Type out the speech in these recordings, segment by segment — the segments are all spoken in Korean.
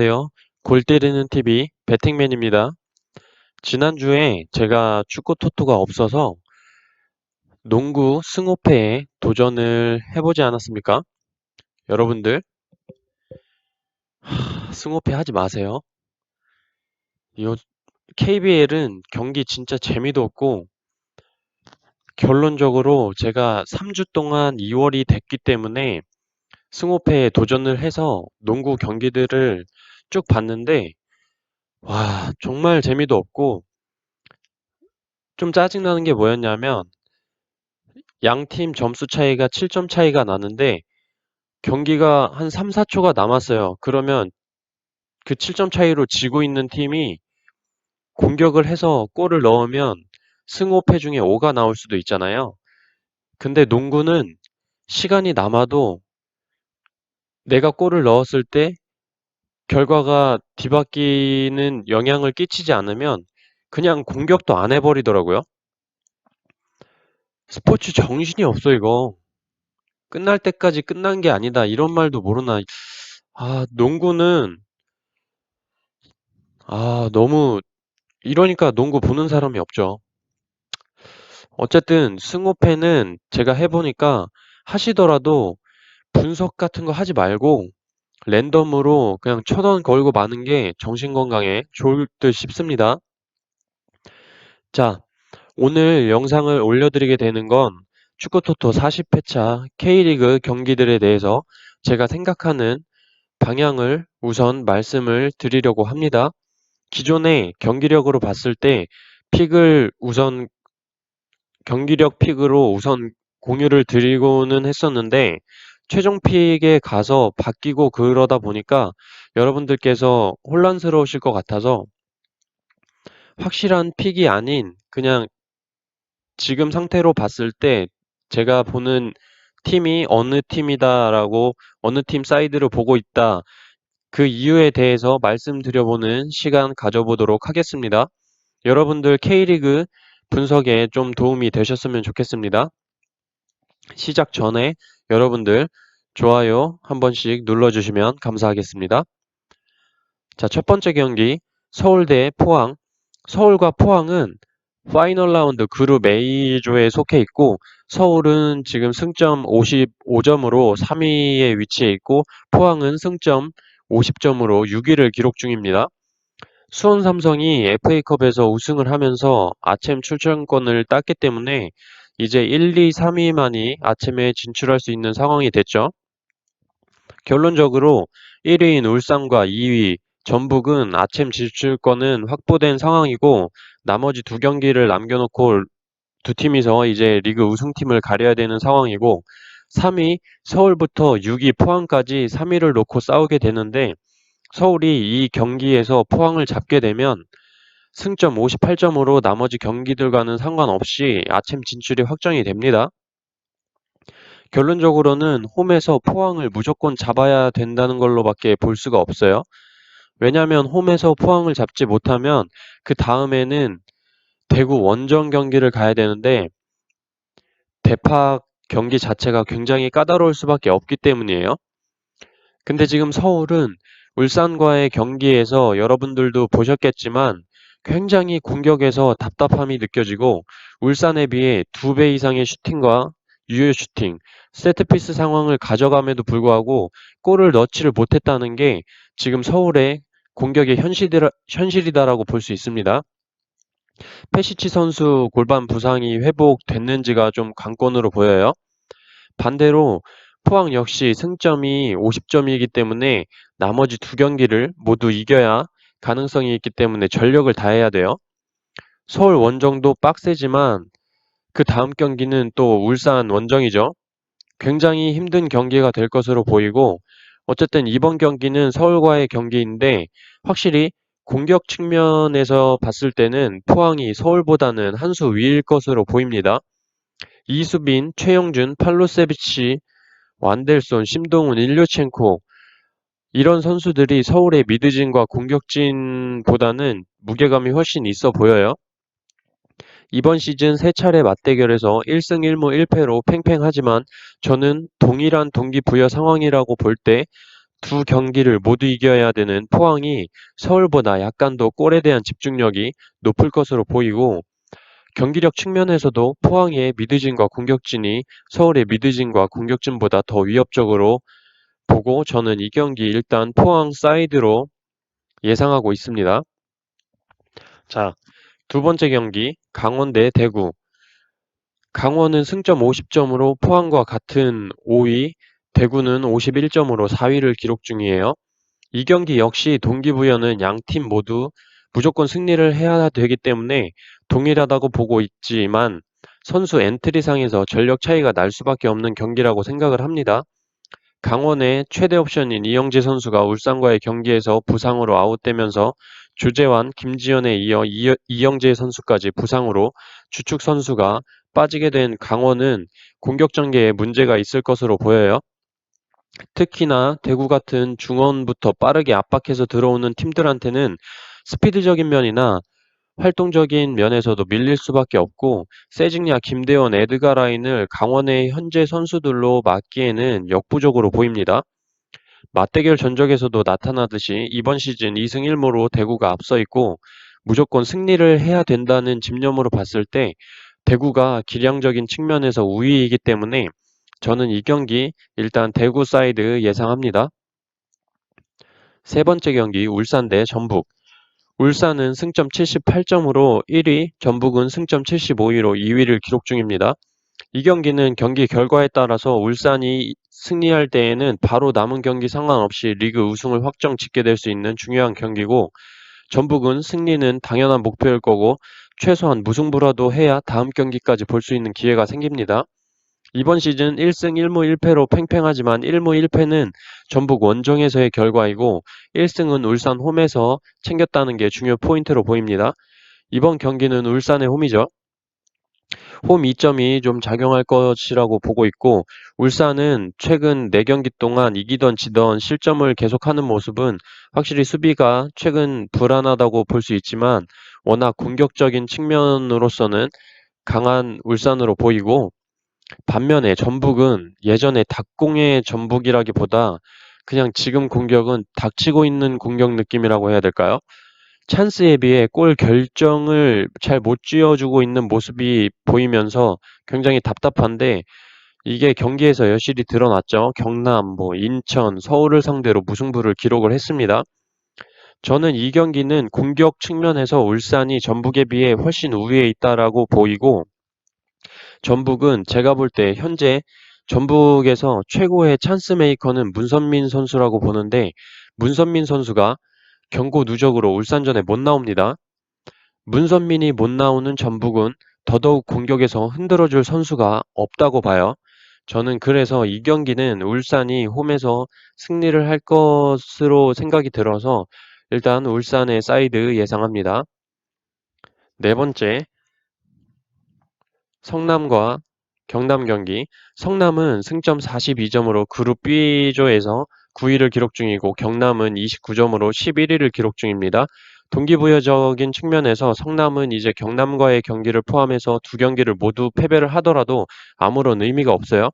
안녕하세요. 골 때리는 TV 배팅맨입니다. 지난주에 제가 축구 토토가 없어서 농구 승호패에 도전을 해보지 않았습니까? 여러분들, 하, 승호패 하지 마세요. 요 KBL은 경기 진짜 재미도 없고 결론적으로 제가 3주 동안 2월이 됐기 때문에 승호패에 도전을 해서 농구 경기들을 쭉 봤는데 와, 정말 재미도 없고 좀 짜증나는 게 뭐였냐면 양 팀 점수 차이가 7점 차이가 나는데 경기가 한 3, 4초가 남았어요. 그러면 그 7점 차이로 지고 있는 팀이 공격을 해서 골을 넣으면 승호패 중에 5가 나올 수도 있잖아요. 근데 농구는 시간이 남아도 내가 골을 넣었을 때 결과가 뒤바뀌는 영향을 끼치지 않으면 그냥 공격도 안 해버리더라고요. 스포츠 정신이 없어, 이거. 끝날 때까지 끝난 게 아니다. 이런 말도 모르나. 아, 농구는, 아, 너무, 이러니까 농구 보는 사람이 없죠. 어쨌든, 승호패는 제가 해보니까 하시더라도 분석 같은 거 하지 말고 랜덤으로 그냥 천 원 걸고 마는 게 정신 건강에 좋을 듯 싶습니다. 자, 오늘 영상을 올려드리게 되는 건 축구토토 40회차 K리그 경기들에 대해서 제가 생각하는 방향을 우선 말씀을 드리려고 합니다. 기존에 경기력으로 봤을 때 픽을 우선 경기력 픽으로 우선 공유를 드리고는 했었는데 최종 픽에 가서 바뀌고 그러다 보니까 여러분들께서 혼란스러우실 것 같아서 확실한 픽이 아닌 그냥 지금 상태로 봤을 때 제가 보는 팀이 어느 팀이다라고 어느 팀 사이드를 보고 있다. 그 이유에 대해서 말씀드려보는 시간 가져보도록 하겠습니다. 여러분들 K리그 분석에 좀 도움이 되셨으면 좋겠습니다. 시작 전에 여러분들 좋아요 한 번씩 눌러주시면 감사하겠습니다. 자, 첫 번째 경기 서울대 포항. 서울과 포항은 파이널 라운드 그룹 A조에 속해 있고 서울은 지금 승점 55점으로 3위에 위치해 있고 포항은 승점 50점으로 6위를 기록 중입니다. 수원 삼성이 FA컵에서 우승을 하면서 아챔 출전권을 땄기 때문에 이제 1, 2, 3위만이 아챔에 진출할 수 있는 상황이 됐죠. 결론적으로 1위인 울산과 2위 전북은 아챔 진출권은 확보된 상황이고 나머지 두 경기를 남겨놓고 두 팀이서 이제 리그 우승팀을 가려야 되는 상황이고 3위 서울부터 6위 포항까지 3위를 놓고 싸우게 되는데 서울이 이 경기에서 포항을 잡게 되면 승점 58점으로 나머지 경기들과는 상관없이 아챔 진출이 확정이 됩니다. 결론적으로는 홈에서 포항을 무조건 잡아야 된다는 걸로밖에 볼 수가 없어요. 왜냐하면 홈에서 포항을 잡지 못하면 그 다음에는 대구 원정 경기를 가야 되는데 대파 경기 자체가 굉장히 까다로울 수밖에 없기 때문이에요. 근데 지금 서울은 울산과의 경기에서 여러분들도 보셨겠지만 굉장히 공격에서 답답함이 느껴지고 울산에 비해 두 배 이상의 슈팅과 유효 슈팅, 세트피스 상황을 가져감에도 불구하고 골을 넣지를 못했다는 게 지금 서울의 공격의 현실이다, 현실이다라고 볼 수 있습니다. 페시치 선수 골반 부상이 회복됐는지가 좀 관건으로 보여요. 반대로 포항 역시 승점이 50점이기 때문에 나머지 두 경기를 모두 이겨야 가능성이 있기 때문에 전력을 다해야 돼요. 서울 원정도 빡세지만 그 다음 경기는 또 울산 원정이죠. 굉장히 힘든 경기가 될 것으로 보이고 어쨌든 이번 경기는 서울과의 경기인데 확실히 공격 측면에서 봤을 때는 포항이 서울보다는 한 수 위일 것으로 보입니다. 이수빈, 최영준, 팔로세비치, 완델손, 심동훈, 일류첸코 이런 선수들이 서울의 미드진과 공격진보다는 무게감이 훨씬 있어 보여요. 이번 시즌 세 차례 맞대결에서 1승 1무 1패로 팽팽하지만 저는 동일한 동기부여 상황이라고 볼 때 두 경기를 모두 이겨야 되는 포항이 서울보다 약간 더 골에 대한 집중력이 높을 것으로 보이고 경기력 측면에서도 포항의 미드진과 공격진이 서울의 미드진과 공격진보다 더 위협적으로 보고 저는 이 경기 일단 포항 사이드로 예상하고 있습니다. 자, 두 번째 경기 강원 대 대구. 강원은 승점 50점으로 포항과 같은 5위, 대구는 51점으로 4위를 기록 중이에요. 이 경기 역시 동기부여는 양 팀 모두 무조건 승리를 해야 되기 때문에 동일하다고 보고 있지만 선수 엔트리상에서 전력 차이가 날 수밖에 없는 경기라고 생각을 합니다. 강원의 최대 옵션인 이영재 선수가 울산과의 경기에서 부상으로 아웃되면서 주재환, 김지현에 이어 이, 이영재 선수까지 부상으로 주축 선수가 빠지게 된 강원은 공격 전개에 문제가 있을 것으로 보여요. 특히나 대구 같은 중원부터 빠르게 압박해서 들어오는 팀들한테는 스피드적인 면이나 활동적인 면에서도 밀릴 수밖에 없고 세징야, 김대원, 에드가 라인을 강원의 현재 선수들로 막기에는 역부족으로 보입니다. 맞대결 전적에서도 나타나듯이 이번 시즌 2승 1무로 대구가 앞서 있고 무조건 승리를 해야 된다는 집념으로 봤을 때 대구가 기량적인 측면에서 우위이기 때문에 저는 이 경기 일단 대구 사이드 예상합니다. 세 번째 경기 울산 대 전북. 울산은 승점 78점으로 1위, 전북은 승점 75위로 2위를 기록 중입니다. 이 경기는 경기 결과에 따라서 울산이 승리할 때에는 바로 남은 경기 상관없이 리그 우승을 확정 짓게 될 수 있는 중요한 경기고 전북은 승리는 당연한 목표일 거고 최소한 무승부라도 해야 다음 경기까지 볼 수 있는 기회가 생깁니다. 이번 시즌 1승 1무 1패로 팽팽하지만 1무 1패는 전북 원정에서의 결과이고 1승은 울산 홈에서 챙겼다는 게 중요 포인트로 보입니다. 이번 경기는 울산의 홈이죠. 홈 2점이 좀 작용할 것이라고 보고 있고 울산은 최근 4경기 동안 이기던 지던 실점을 계속하는 모습은 확실히 수비가 최근 불안하다고 볼 수 있지만 워낙 공격적인 측면으로서는 강한 울산으로 보이고 반면에 전북은 예전에 닭공의 전북이라기보다 그냥 지금 공격은 닥치고 있는 공격 느낌이라고 해야 될까요? 찬스에 비해 골 결정을 잘 못 쥐어주고 있는 모습이 보이면서 굉장히 답답한데 이게 경기에서 여실히 드러났죠. 경남, 뭐 인천, 서울을 상대로 무승부를 기록을 했습니다. 저는 이 경기는 공격 측면에서 울산이 전북에 비해 훨씬 우위에 있다라고 보이고 전북은 제가 볼 때 현재 전북에서 최고의 찬스 메이커는 문선민 선수라고 보는데 문선민 선수가 경고 누적으로 울산전에 못 나옵니다. 문선민이 못 나오는 전북은 더더욱 공격에서 흔들어줄 선수가 없다고 봐요. 저는 그래서 이 경기는 울산이 홈에서 승리를 할 것으로 생각이 들어서 일단 울산의 사이드 예상합니다. 네 번째, 성남과 경남 경기. 성남은 승점 42점으로 그룹 B조에서 9위를 기록 중이고 경남은 29점으로 11위를 기록 중입니다. 동기부여적인 측면에서 성남은 이제 경남과의 경기를 포함해서 두 경기를 모두 패배를 하더라도 아무런 의미가 없어요.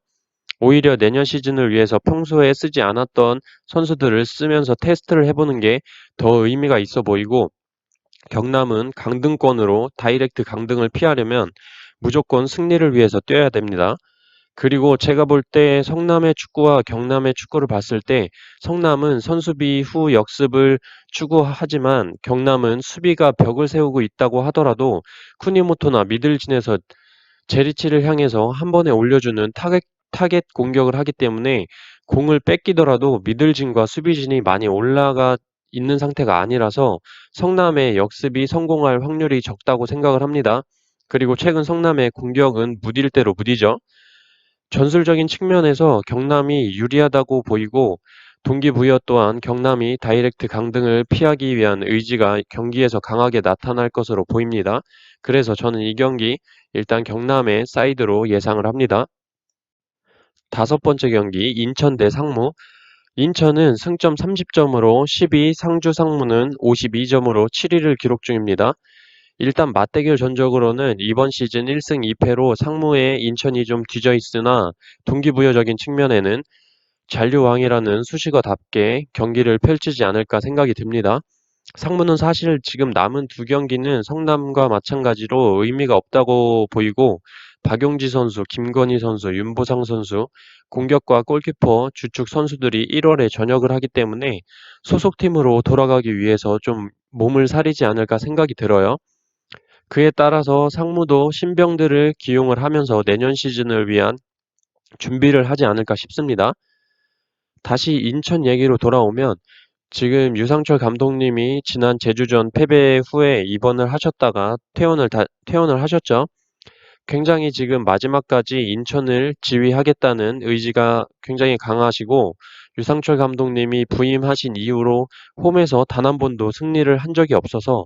오히려 내년 시즌을 위해서 평소에 쓰지 않았던 선수들을 쓰면서 테스트를 해보는 게 더 의미가 있어 보이고 경남은 강등권으로 다이렉트 강등을 피하려면 무조건 승리를 위해서 뛰어야 됩니다. 그리고 제가 볼 때 성남의 축구와 경남의 축구를 봤을 때 성남은 선수비 후 역습을 추구하지만 경남은 수비가 벽을 세우고 있다고 하더라도 쿠니모토나 미들진에서 제리치를 향해서 한 번에 올려주는 타겟, 타겟 공격을 하기 때문에 공을 뺏기더라도 미들진과 수비진이 많이 올라가 있는 상태가 아니라서 성남의 역습이 성공할 확률이 적다고 생각을 합니다. 그리고 최근 성남의 공격은 무딜 대로 무디죠. 전술적인 측면에서 경남이 유리하다고 보이고 동기부여 또한 경남이 다이렉트 강등을 피하기 위한 의지가 경기에서 강하게 나타날 것으로 보입니다. 그래서 저는 이 경기 일단 경남의 사이드로 예상을 합니다. 다섯 번째 경기 인천 대 상무 인천은 승점 30점으로 10위, 상주 상무는 52점으로 7위를 기록 중입니다. 일단 맞대결 전적으로는 이번 시즌 1승 2패로 상무에 인천이 좀 뒤져 있으나 동기부여적인 측면에는 잔류왕이라는 수식어답게 경기를 펼치지 않을까 생각이 듭니다. 상무는 사실 지금 남은 두 경기는 성남과 마찬가지로 의미가 없다고 보이고 박용지 선수, 김건희 선수, 윤보상 선수, 공격과 골키퍼, 주축 선수들이 1월에 전역을 하기 때문에 소속팀으로 돌아가기 위해서 좀 몸을 사리지 않을까 생각이 들어요. 그에 따라서 상무도 신병들을 기용을 하면서 내년 시즌을 위한 준비를 하지 않을까 싶습니다. 다시 인천 얘기로 돌아오면 지금 유상철 감독님이 지난 제주전 패배 후에 입원을 하셨다가 퇴원을 다, 퇴원을 하셨죠. 굉장히 지금 마지막까지 인천을 지휘하겠다는 의지가 굉장히 강하시고 유상철 감독님이 부임하신 이후로 홈에서 단 한 번도 승리를 한 적이 없어서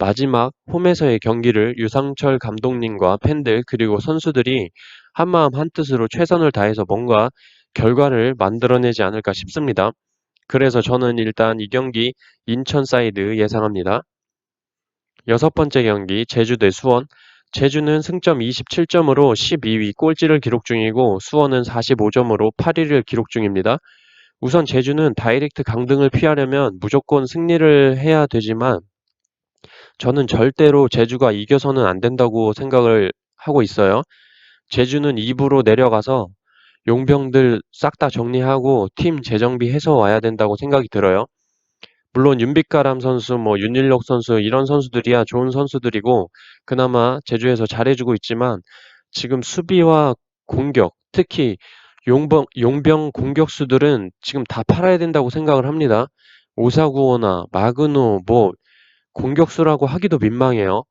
마지막 홈에서의 경기를 유상철 감독님과 팬들 그리고 선수들이 한마음 한뜻으로 최선을 다해서 뭔가 결과를 만들어내지 않을까 싶습니다. 그래서 저는 일단 이 경기 인천 사이드 예상합니다. 여섯 번째 경기 제주 대 수원. 제주는 승점 27점으로 12위 꼴찌를 기록 중이고 수원은 45점으로 8위를 기록 중입니다. 우선 제주는 다이렉트 강등을 피하려면 무조건 승리를 해야 되지만 저는 절대로 제주가 이겨서는 안 된다고 생각을 하고 있어요. 제주는 2부로 내려가서 용병들 싹 다 정리하고 팀 재정비해서 와야 된다고 생각이 들어요. 물론 윤빛가람 선수, 뭐 윤일록 선수 이런 선수들이야 좋은 선수들이고 그나마 제주에서 잘해주고 있지만 지금 수비와 공격, 특히 용병, 용병 공격수들은 지금 다 팔아야 된다고 생각을 합니다. 오사구호나 마그노, 뭐 공격수라고 하기도 민망해요.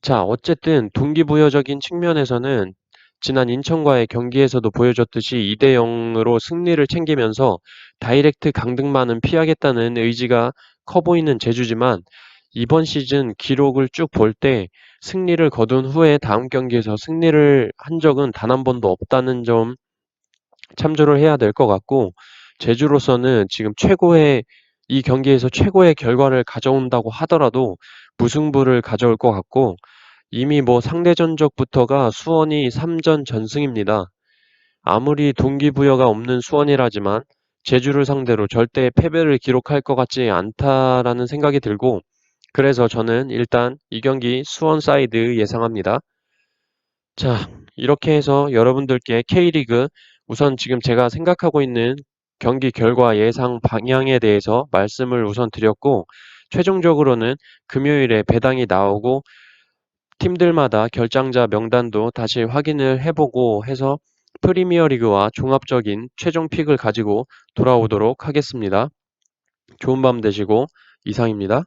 자, 어쨌든 동기부여적인 측면에서는 지난 인천과의 경기에서도 보여줬듯이 2대 0으로 승리를 챙기면서 다이렉트 강등만은 피하겠다는 의지가 커 보이는 제주지만 이번 시즌 기록을 쭉 볼 때 승리를 거둔 후에 다음 경기에서 승리를 한 적은 단 한 번도 없다는 점 참조를 해야 될 것 같고 제주로서는 지금 최고의 이 경기에서 최고의 결과를 가져온다고 하더라도 무승부를 가져올 것 같고 이미 뭐 상대 전적부터가 수원이 3전 전승입니다. 아무리 동기부여가 없는 수원이라지만 제주를 상대로 절대 패배를 기록할 것 같지 않다라는 생각이 들고 그래서 저는 일단 이 경기 수원 사이드 예상합니다. 자, 이렇게 해서 여러분들께 K리그 우선 지금 제가 생각하고 있는 경기 결과 예상 방향에 대해서 말씀을 우선 드렸고 최종적으로는 금요일에 배당이 나오고 팀들마다 결장자 명단도 다시 확인을 해보고 해서 프리미어 리그와 종합적인 최종 픽을 가지고 돌아오도록 하겠습니다. 좋은 밤 되시고 이상입니다.